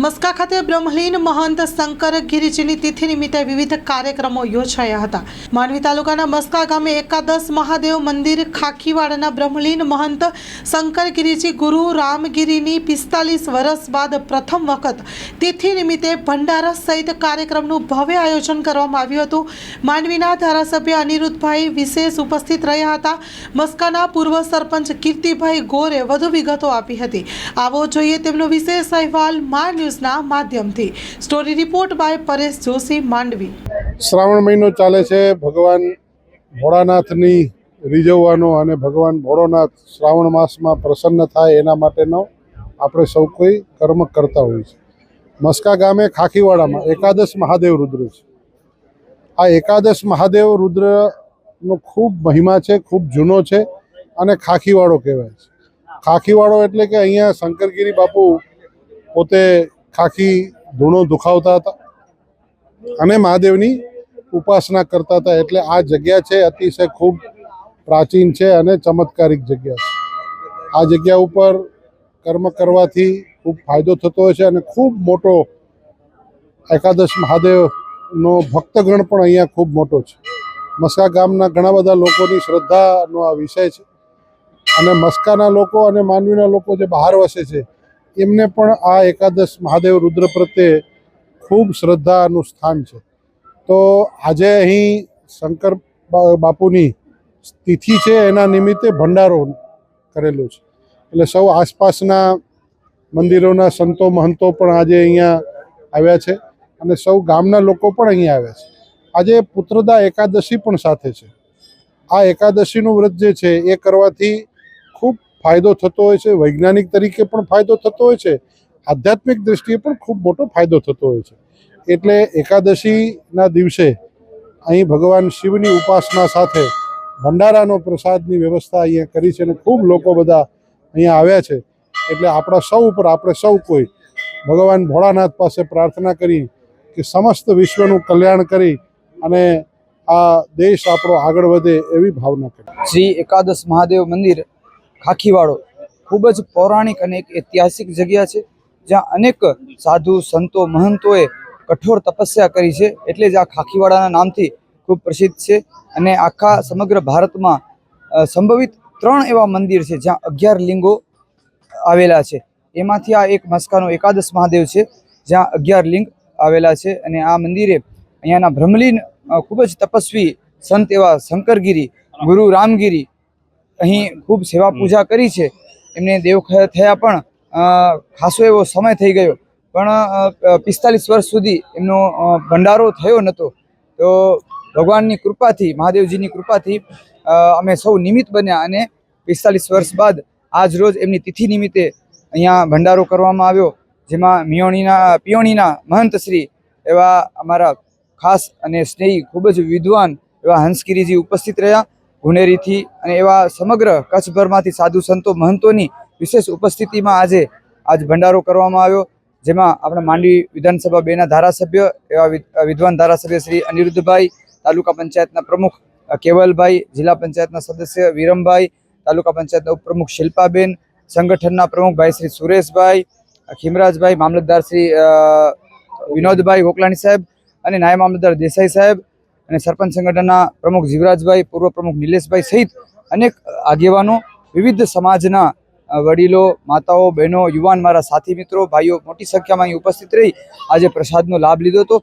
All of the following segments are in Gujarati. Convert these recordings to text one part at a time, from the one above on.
મસ્કા ખાતે બ્રહ્મલીન મહંત શંકર ગિરિજીની તિથિ નિમિત્તે વિવિધ કાર્યક્રમો યોજાયા હતા. માંડવી તાલુકાના મસ્કા ગામે એકાદશ મહાદેવ મંદિર ખાખીવાડાના બ્રહ્મલીન મહંત શંકર ગિરિજી ગુરુ રામગીરીની પિસ્તાલીસ વર્ષ બાદ પ્રથમ વખત તિથિ નિમિત્તે ભંડારા સહિત કાર્યક્રમનું ભવ્ય આયોજન કરવામાં આવ્યું હતું. માંડવીના ધારાસભ્ય અનિરુદ્ધભાઈ વિશેષ ઉપસ્થિત રહ્યા હતા. મસ્કાના પૂર્વ સરપંચ કીર્તિભાઈ ગોરે વધુ વિગતો આપી હતી. આવો જોઈએ તેમનો વિશેષ અહેવાલ. મા ન્યૂઝના માધ્યમથી. Story report by Paresh Joshi, Mandvi. Shravan મહિનો ચાલે છે. ભગવાન ભોળાનાથની રીઝવવાનો અને ભગવાન ભોળોનાથ શ્રાવણ માસમાં પ્રસન્ન થાય એના માટેનો આપણે સૌ કોઈ કર્મ કરતા હોઈએ છીએ મસ્કા ગામે ખાખીવાડામાં એકાદશ મહાદેવ રુદ્ર છે. આ એકાદશ મહાદેવ રુદ્રનો ખૂબ મહિમા છે, ખૂબ જૂનો છે અને ખાખીવાડો કહેવાય છે. ખાખીવાડો એટલે કે અહીંયા શંકરગીરી બાપુ પોતે ખાખી ધૂણો દુખાવતા હતા અને મહાદેવની ઉપાસના કરતા હતા. એટલે આ જગ્યા છે અતિશય ખૂબ પ્રાચીન છે અને ચમત્કારિક જગ્યા છે. આ જગ્યા ઉપર કર્મ કરવાથી ખૂબ ફાયદો થતો હોય છે અને ખૂબ મોટો એકાદશ મહાદેવનો ભક્તગણ પણ અહીંયા ખૂબ મોટો છે. મસ્કા ગામના ઘણા બધા લોકોની શ્રદ્ધાનો આ વિષય છે. અને મસ્કાના લોકો અને માનવીના લોકો જે બહાર વસે છે એમને પણ આ એકાદશ મહાદેવ રુદ્ર પ્રત્યે ખૂબ શ્રદ્ધાનું સ્થાન છે. તો આજે અહીં શંકર બાપુની તિથિ છે, એના નિમિત્તે ભંડારો કરેલો છે. એટલે સૌ આસપાસના મંદિરોના સંતો, મહંતો પણ આજે અહીંયા આવ્યા છે અને સૌ ગામના લોકો પણ અહીંયા આવ્યા છે. આજે પુત્રદા એકાદશી પણ સાથે છે. આ એકાદશીનું વ્રત જે છે, એ કરવાથી ફાયદો થતો હોય છે, વૈજ્ઞાનિક તરીકે પણ ફાયદો થતો હોય છે, આધ્યાત્મિક દૃષ્ટિએ પણ ખૂબ મોટો ફાયદો થતો હોય છે. એટલે એકાદશીના દિવસે અહીં ભગવાન શિવની ઉપાસના સાથે ભંડારાનો પ્રસાદની વ્યવસ્થા અહીંયા કરી છે અને ખૂબ લોકો બધા અહીંયા આવ્યા છે. એટલે આપણા સૌ ઉપર, આપણે સૌ કોઈ ભગવાન ભોળાનાથ પાસે પ્રાર્થના કરી કે સમસ્ત વિશ્વનું કલ્યાણ કરી અને આ દેશ આપણો આગળ વધે એવી ભાવના કરી. શ્રી એકાદશ મહાદેવ મંદિર ખાખીવાડો ખૂબ જ પૌરાણિક અને એક ઐતિહાસિક જગ્યા છે, જ્યાં અનેક સાધુ, સંતો, મહંતોએ કઠોર તપસ્યા કરી છે, એટલે જ આ ખાખીવાડાના નામથી ખૂબ પ્રસિદ્ધ છે અને આખા સમગ્ર ભારતમાં સંભવિત ત્રણ એવા મંદિર છે, જ્યાં અગિયાર લિંગો આવેલા છે. એમાંથી આ એક મસ્કાનો એકાદશ મહાદેવ છે, જ્યાં અગિયાર લિંગ આવેલા છે અને આ મંદિરે અહીંયાના બ્રહ્મલીન ખૂબ જ તપસ્વી સંત એવા શંકરગીરી, ગુરુ રામગીરી અહીં ખૂબ સેવા પૂજા કરી છે. એમને દેવ થયા પણ ખાસો એવો સમય થઈ ગયો. પણ પિસ્તાલીસ વર્ષ સુધી એમનો ભંડારો થયો નહોતો તો ભગવાનની કૃપાથી મહાદેવજીની કૃપાથી અમે સૌ નિમિત્ત બન્યા અને પિસ્તાલીસ વર્ષ બાદ આજ રોજ એમની તિથિ નિમિત્તે અહીંયા ભંડારો કરવામાં આવ્યો જેમાં મિયોણીના પિયોણીના મહંત શ્રી એવા અમારા ખાસ અને સ્નેહી ખૂબ જ વિદ્વાન એવા હંસગીરીજી ઉપસ્થિત રહ્યા. ગુનેરીથી અને એવા સમગ્ર કચ્છભરમાંથી સાધુ સંતો, મહંતોની વિશેષ ઉપસ્થિતિમાં આજે આજ ભંડારો કરવામાં આવ્યો. જેમાં આપણા માંડવી વિધાનસભા બેના ધારાસભ્ય એવા વિદ્વાન ધારાસભ્ય શ્રી અનિરુદ્ધભાઈ, તાલુકા પંચાયતના પ્રમુખ કેવલભાઈ, જિલ્લા પંચાયતના સદસ્ય વિરમભાઈ, તાલુકા પંચાયતના ઉપપ્રમુખ શિલ્પાબેન, સંગઠનના પ્રમુખ ભાઈ શ્રી સુરેશભાઈ ખીમરાજભાઈ, મામલતદાર શ્રી વિનોદભાઈ ગોકલાણી સાહેબ અને નાયબ મામલતદાર દેસાઈ સાહેબ અને સરપંચ સંગઠનના પ્રમુખ જીવરાજભાઈ, પૂર્વ પ્રમુખ નિલેશભાઈ સહિત અનેક આગેવાનો, વિવિધ સમાજના વડીલો, માતાઓ, બહેનો, યુવાન મારા સાથી મિત્રો, ભાઈઓ મોટી સંખ્યામાં અહીં ઉપસ્થિત રહી. આજે પ્રસાદનો લાભ લીધો હતો.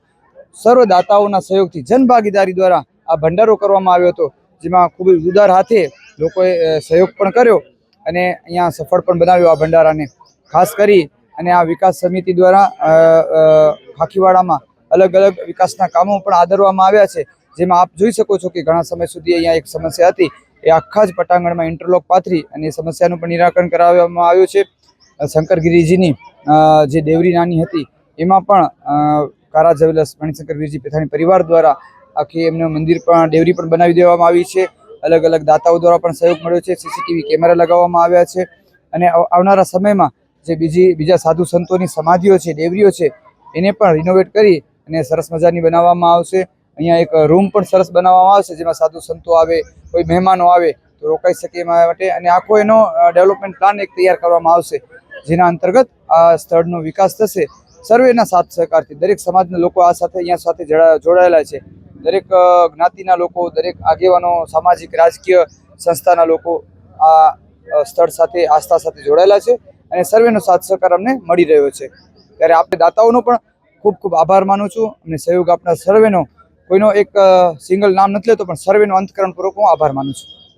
સર્વ દાતાઓના સહયોગથી જનભાગીદારી દ્વારા આ ભંડારો કરવામાં આવ્યો હતો, જેમાં ખૂબ જ ઉદાર હાથે લોકોએ સહયોગ પણ કર્યો અને અહીંયા સફળ પણ બનાવ્યો આ ભંડારાને. ખાસ કરી અને આ વિકાસ સમિતિ દ્વારા ખાખીવાડામાં અલગ અલગ વિકાસના કામો પણ આદરવામાં આવ્યા છે. જેમાં આપ જોઈ શકો છો કે ઘણા સમય સુધી અહીંયા એક સમસ્યા હતી. એ આખા જ પટાંગણમાં ઇન્ટરલોક પાથરી અને સમસ્યાનું પણ નિરાકરણ કરાવવામાં આવ્યું છે. શંકરગીરીજીની જે દેવરી નાની હતી, એમાં પણ કારા જવેલસ મણિશંકર વીરજી પેથાણી પરિવાર દ્વારા આખી એમનું મંદિર પણ, દેવરી પણ બનાવી દેવામાં આવી છે. અલગ અલગ દાતાઓ દ્વારા પણ સહયોગ મળ્યો છે. સીસીટીવી કેમેરા લગાવવામાં આવ્યા છે. અને આવનારા સમયમાં જે બીજી, બીજા સાધુ સંતોની સમાધિઓ છે, દેવરીઓ છે, એને પણ રિનોવેટ કરી અને સરસ મજાની બનાવવામાં આવશે. અહીંયા એક રૂમ પણ સરસ બનાવવામાં આવશે, જેમાં સાધુ સંતો આવે, કોઈ મહેમાનો આવે, તો રોકાઈ શકે એમાં માટે. અને આખો એનો ડેવલપમેન્ટ પ્લાન એક તૈયાર કરવામાં આવશે, જેના અંતર્ગત આ સ્થળનો વિકાસ થશે. સર્વેના સાથ સહકારથી દરેક સમાજના લોકો આ સાથે અહીંયા સાથે જોડાયેલા છે. દરેક જ્ઞાતિના લોકો, દરેક આગેવાનો, સામાજિક, રાજકીય સંસ્થાના લોકો આ સ્થળ સાથે, આસ્થા સાથે જોડાયેલા છે. અને સર્વેનો સાથ સહકાર અમને મળી રહ્યો છે. ત્યારે આપણે દાતાઓનો પણ ખૂબ ખૂબ આભાર માનું છું. અને સહયોગ આપના સર્વેનો કોઈનો એક સિંગલ નામ નથી લેતો પણ સર્વેનો અંતકરણપૂર્વક હું આભાર માનું છું.